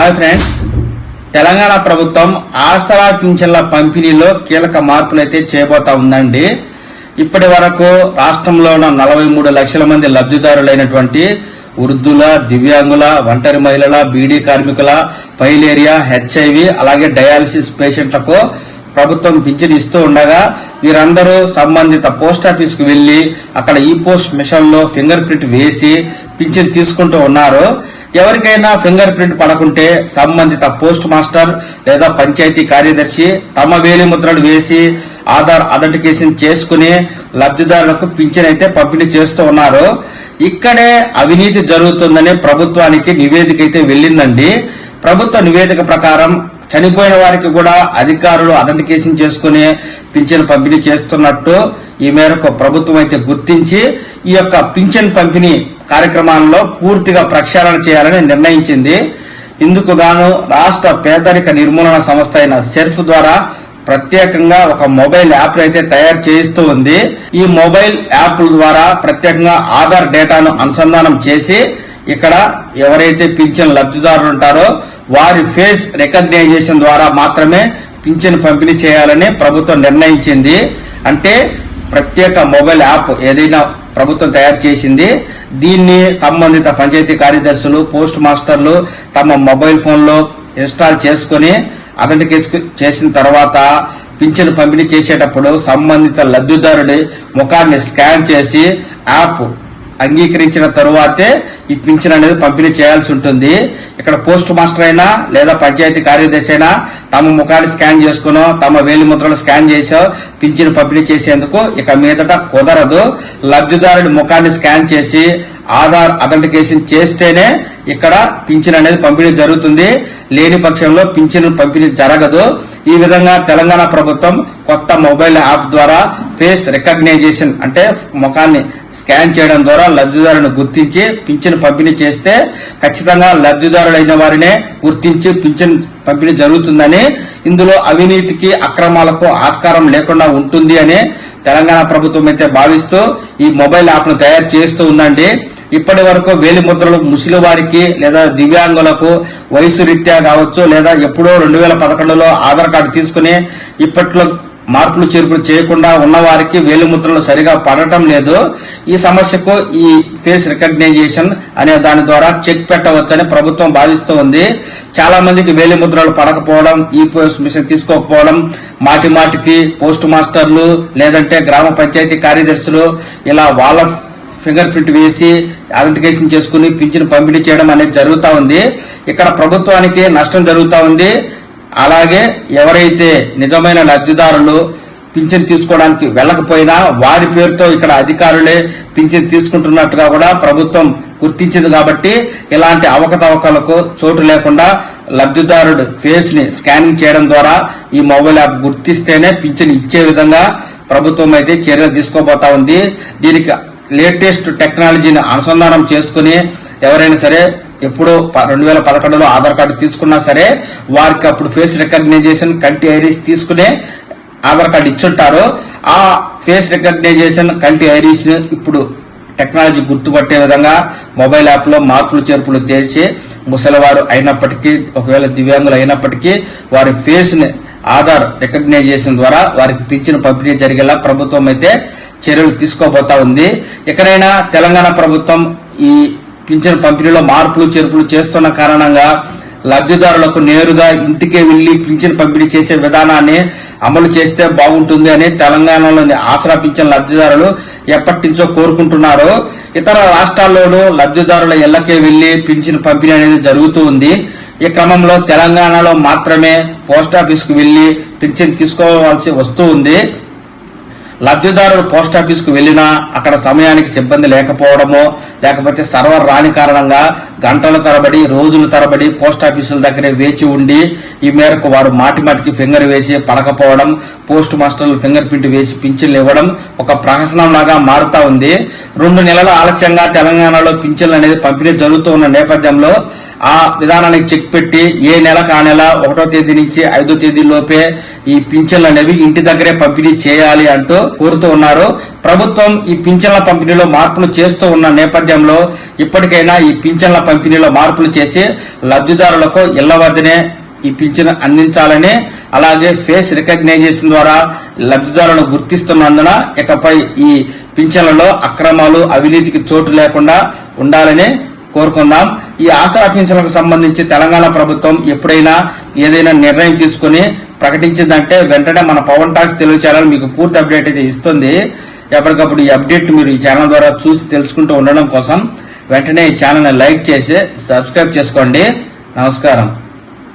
Hi friends. Telangana ప్రభుత్వం ఆసరా పింఛన్ల పంపిణీలో కీలక మార్పులు అయితే చేయబోతా ఉందండి. ఇప్పటి వరకు రాష్ట్రంలో ఉన్న నలభై మూడు లక్షల మంది లబ్ధిదారులైనటువంటి వృద్ధుల దివ్యాంగుల ఒంటరి మహిళల బీడీ కార్మికుల పైలేరియా హెచ్ఐవి అలాగే డయాలసిస్ పేషెంట్లకు ప్రభుత్వం పింఛన్ ఇస్తూ ఉండగా వీరందరూ సంబంధిత పోస్ట్ ఆఫీస్కు వెళ్ళి అక్కడ ఈ పోస్ట్ మిషన్లో ఫింగర్ ప్రింట్ వేసి పింఛన్ తీసుకుంటూ ఉన్నారు. ఎవరికైనా ఫింగర్ ప్రింట్ పడకుంటే సంబంధిత పోస్ట్ మాస్టర్ లేదా పంచాయతీ కార్యదర్శి తమ వేలి ముద్రలు వేసి ఆధార్ అథెంటికేషన్ చేసుకుని లబ్ధిదారులకు పింఛన్ అయితే పంపిణీ చేస్తూ ఉన్నారు. ఇక్కడే అవినీతి జరుగుతుందని ప్రభుత్వానికి నివేదిక అయితే వెళ్ళిందండి. ప్రభుత్వ నివేదిక ప్రకారం చనిపోయిన వారికి కూడా అధికారులు అథెంటికేషన్ చేసుకుని పింఛన్ పంపిణీ చేస్తున్నట్టు ఈ మేరకు ప్రభుత్వం అయితే గుర్తించి ఈ యొక్క పింఛన్ పంపిణీ కార్యక్రమాల్లో పూర్తిగా ప్రక్షాళన చేయాలని నిర్ణయించింది. ఇందుకు గాను రాష్ట్ర పేదరిక నిర్మూలన సంస్థ అయిన సెర్ఫ్ ద్వారా ప్రత్యేకంగా ఒక మొబైల్ యాప్ అయితే తయారు చేయిస్తూ ఉంది. ఈ మొబైల్ యాప్ ద్వారా ప్రత్యేకంగా ఆధార్ డేటాను అనుసంధానం చేసి ఇక్కడ ఎవరైతే పింఛన్ లబ్ధిదారులు ఉంటారో వారి ఫేస్ రికగ్నైజేషన్ ద్వారా మాత్రమే పింఛన్ పంపిణీ చేయాలని ప్రభుత్వం నిర్ణయించింది. అంటే ప్రత్యేక మొబైల్ యాప్ ఏదైనా ప్రభుత్వం తయారు చేసింది. దీన్ని సంబంధిత పంచాయతీ కార్యదర్శులు పోస్ట్ మాస్టర్లు తమ మొబైల్ ఫోన్లో ఇన్స్టాల్ చేసుకుని అథెంటికేషన్ చేసిన తర్వాత పింఛను పంపిణీ చేసేటప్పుడు సంబంధిత లబ్ధిదారుడి ముఖాన్ని స్కాన్ చేసి యాప్ అంగీకరించిన తరువాతే ఈ పింఛన్ అనేది పంపిణీ చేయాల్సి ఉంటుంది. ఇక్కడ పోస్ట్ మాస్టర్ అయినా లేదా పంచాయతీ కార్యదర్శి అయినా తమ ముఖాన్ని స్కాన్ చేసుకునో తమ వేలి ముద్రలు స్కాన్ చేసో పింఛన్ పంపిణీ చేసేందుకు ఇక మీదట కుదరదు. లబ్ధిదారుడి ముఖాన్ని స్కాన్ చేసి ఆధార్ అథెంటికేషన్ చేస్తేనే ఇక్కడ పింఛన్ అనేది పంపిణీ జరుగుతుంది. లేని పక్షంలో పింఛన్ పంపిణీ జరగదు. ఈ విధంగా తెలంగాణ ప్రభుత్వం కొత్త మొబైల్ యాప్ ద్వారా ఫేస్ రికగ్నైజేషన్ అంటే ముఖాన్ని స్కాన్ చేయడం ద్వారా లబ్ధిదారులను గుర్తించి పింఛన్ పంపిణీ చేస్తే ఖచ్చితంగా లబ్ధిదారులైన వారినే గుర్తించి పింఛన్ పంపిణీ జరుగుతుందని ఇందులో అవినీతికి అక్రమాలకు ఆస్కారం లేకుండా ఉంటుంది అని తెలంగాణ ప్రభుత్వం అయితే భావిస్తూ ఈ మొబైల్ యాప్ను తయారు చేస్తూ ఉందండి. ఇప్పటి వరకు వేలి ముద్రలు ముసలి వారికి లేదా దివ్యాంగులకు వయసు రీత్యా కావచ్చు లేదా ఎప్పుడో రెండు వేల పదకొండులో ఆధార్ కార్డు తీసుకుని ఇప్పట్లో మార్పులు చేర్పులు చేయకుండా ఉన్న వారికి వేలి ముద్రలు సరిగా పడటం లేదు. ఈ సమస్యకు ఈ ఫేస్ రికగ్నైజేషన్ అనే దాని ద్వారా చెక్ పెట్టవచ్చని ప్రభుత్వం భావిస్తూ ఉంది. చాలా మందికి వేలిముద్రలు పడకపోవడం ఈ పోస్ట్ మిషన్ తీసుకోకపోవడం మాటి మాటికి పోస్ట్ మాస్టర్లు లేదంటే గ్రామ పంచాయతీ కార్యదర్శులు ఇలా వాళ్ళ ఫింగర్ ప్రింట్ వేసి ఐడెంటిఫికేషన్ చేసుకుని పింఛను పంపిణీ చేయడం అనేది జరుగుతూ ఉంది. ఇక్కడ ప్రభుత్వానికి నష్టం జరుగుతూ ఉంది. అలాగే ఎవరైతే నిజమైన లబ్ధిదారులు పింఛన్ తీసుకోవడానికి వెళ్ళకపోయినా వారి పేరుతో ఇక్కడ అధికారులే పింఛన్ తీసుకుంటున్నట్టుగా కూడా ప్రభుత్వం గుర్తించింది కాబట్టి ఇలాంటి అవకతవకలకు చోటు లేకుండా లబ్ధిదారుడు ఫేస్ని స్కానింగ్ చేయడం ద్వారా ఈ మొబైల్ యాప్ గుర్తిస్తేనే పింఛన్ ఇచ్చే విధంగా ప్రభుత్వం అయితే చర్యలు తీసుకోబోతా ఉంది. దీనికి లేటెస్ట్ టెక్నాలజీని అనుసంధానం చేసుకుని ఎవరైనా సరే ఎప్పుడో రెండు వేల పదకొండులో ఆధార్ కార్డు తీసుకున్నా సరే వారికి అప్పుడు ఫేస్ రికగ్నైజేషన్ కంటి ఐరీస్ తీసుకునే ఆధార్ కార్డు ఇచ్చుంటారు. ఆ ఫేస్ రికగ్నైజేషన్ కంటి ఐరీస్ ఇప్పుడు టెక్నాలజీ గుర్తుపట్టే విధంగా మొబైల్ యాప్లో మార్పులు చేర్పులు చేసి ముసలివారు అయినప్పటికీ ఒకవేళ దివ్యాంగులు అయినప్పటికీ వారి ఫేస్ని ఆధార్ రికగ్నైజేషన్ ద్వారా వారికి పింఛను పంపిణీ జరిగేలా ప్రభుత్వం అయితే చర్యలు తీసుకోబోతా ఉంది. ఎక్కడైనా తెలంగాణ ప్రభుత్వం ఈ పింఛను పంపిణీలో మార్పులు చేర్పులు చేస్తున్న కారణంగా లబ్ధిదారులకు నేరుగా ఇంటికే వెళ్ళి పింఛన్ పంపిణీ చేసే విధానాన్ని అమలు చేస్తే బాగుంటుంది అని తెలంగాణలోని ఆసరా పింఛన్ లబ్ధిదారులు ఎప్పటి నుంచో కోరుకుంటున్నారు. ఇతర రాష్ట్రాల్లోనూ లబ్ధిదారుల ఇళ్ళకే వెళ్ళి పింఛన్ పంపిణీ అనేది జరుగుతూ ఉంది. ఈ క్రమంలో తెలంగాణలో మాత్రమే పోస్టాఫీస్కు వెళ్ళి పింఛన్ తీసుకోవాల్సి వస్తూ ఉంది. లబ్ధిదారుడు పోస్ట్ ఆఫీస్కు వెళ్ళినా అక్కడ సమయానికి సిబ్బంది లేకపోవడమో లేకపోతే సర్వర్ రాని కారణంగా గంటల తరబడి రోజుల తరబడి పోస్ట్ ఆఫీసుల దగ్గరే వేచి ఉండి ఈ మేరకు వారు మాటి మాటికి ఫింగర్ వేసి పడకపోవడం పోస్ట్ మాస్టర్లు ఫింగర్ ప్రింట్ వేసి పింఛన్లు ఇవ్వడం ఒక ప్రహసనం లాగా మారుతా ఉంది. రెండు నెలల ఆలస్యంగా తెలంగాణలో పింఛన్లు అనేది పంపిణీ జరుగుతూ ఉన్న నేపథ్యంలో ఆ విధానానికి చెక్ పెట్టి ఏ నెల కా నెల ఒకటో తేదీ నుంచి ఐదో తేదీ లోపే ఈ పింఛన్లు అనేవి ఇంటి దగ్గరే పంపిణీ చేయాలి అంటూ కోరుతూ ఉన్నారు. ప్రభుత్వం ఈ పింఛన్ల పంపిణీలో మార్పులు చేస్తూ ఉన్న నేపథ్యంలో ఇప్పటికైనా ఈ పింఛన్ల పంపిణీలో మార్పులు చేసి లబ్ధిదారులకు ఇళ్ళ వద్దనే ఈ పింఛను అందించాలని అలాగే ఫేస్ రికగ్నైజేషన్ ద్వారా లబ్ధిదారులను గుర్తిస్తున్నందున ఇకపై ఈ పింఛన్లలో అక్రమాలు అవినీతికి చోటు లేకుండా ఉండాలని కోరుకుందాం ఈ ఆసరా పింఛన్లకు సంబంధించి తెలంగాణ ప్రభుత్వం ఎప్పుడైనా ఏదైనా నిర్ణయం తీసుకుని ప్రకటించిందంటే వెంటనే మన పవన్ టాక్స్ తెలుగు ఛానల్ మీకు పూర్తి అప్డేట్ అయితే ఇస్తుంది. ఎప్పటికప్పుడు ఈ అప్డేట్ మీరు ఈ ఛానల్ ద్వారా చూసి తెలుసుకుంటూ ఉండడం కోసం వెంటనే ఈ ఛానల్ లైక్ చేసి సబ్స్క్రైబ్ చేసుకోండి. నమస్కారం.